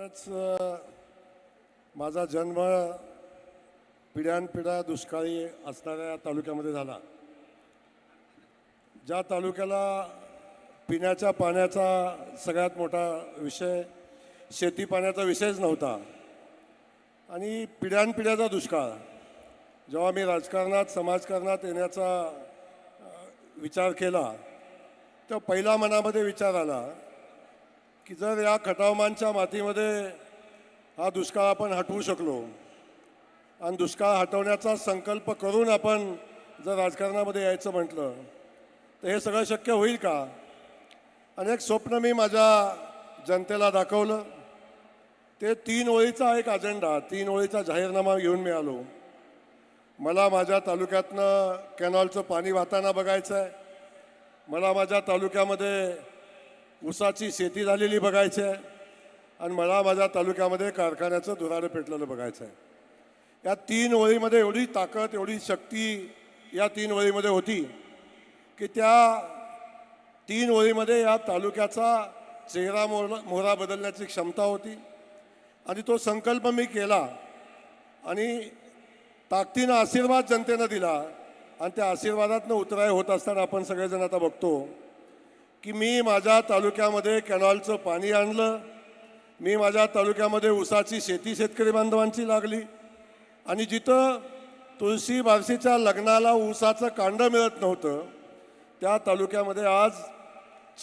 खरंच माझा जन्म पिढ्यानपिढ्या दुष्काळी असणाऱ्या तालुक्यामध्ये झाला. ज्या तालुक्याला पिण्याच्या पाण्याचा सगळ्यात मोठा विषय शेती पाण्याचा विषयच नव्हता आणि पिढ्यानपिढ्याचा दुष्काळ जेव्हा मी राजकारणात समाजकारणात येण्याचा विचार केला तेव्हा पहिला मनामध्ये विचार आला की जर या खटावमानच्या मातीमध्ये हा दुष्काळ आपण हटवू शकलो आणि दुष्काळ हटवण्याचा संकल्प करून आपण जर राजकारणामध्ये यायचं म्हटलं तर हे सगळं शक्य होईल का? अनेक स्वप्न मी माझ्या जनतेला दाखवलं. ते तीन ओळीचा एक अजेंडा तीन ओळीचा जाहीरनामा घेऊन मी आलो. मला माझ्या तालुक्यातनं कॅनॉलचं पाणी वाहताना बघायचं आहे मला माझ्या तालुक्यामध्ये ऊसाची शेती झालेली बघायची आहे. आणि मला माझ्या तालुक्यामध्ये कारखान्याचं धुराडं पेटलेलं बघायचं आहे. या तीन ओळीमध्ये एवढी ताकद एवढी शक्ती या तीन वळीमध्ये होती की त्या तीन ओळीमध्ये या तालुक्याचा चेहरा मोहरा मोहरा बदलण्याची क्षमता होती. आणि तो संकल्प मी केला आणि ताकदीनं आशीर्वाद जनतेनं दिला आणि त्या आशीर्वादातनं उतराय होत असताना आपण सगळेजण आता बघतो की मी माझ्या तालुक्यामध्ये कॅनॉलचं पाणी आणलं मी माझ्या तालुक्यामध्ये ऊसाची शेती शेतकरी बांधवांची लागली आणि जिथं तुळशी बारशीच्या लग्नाला ऊसाचं कांड मिळत नव्हतं त्या तालुक्यामध्ये आज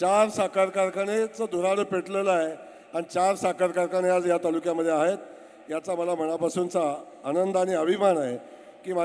चार साखर कारखानेचं धुराडं पेटलेलं आहे आणि चार साखर कारखाने आज या तालुक्यामध्ये आहेत. याचा मला मनापासूनचा आनंद आणि अभिमान आहे की मा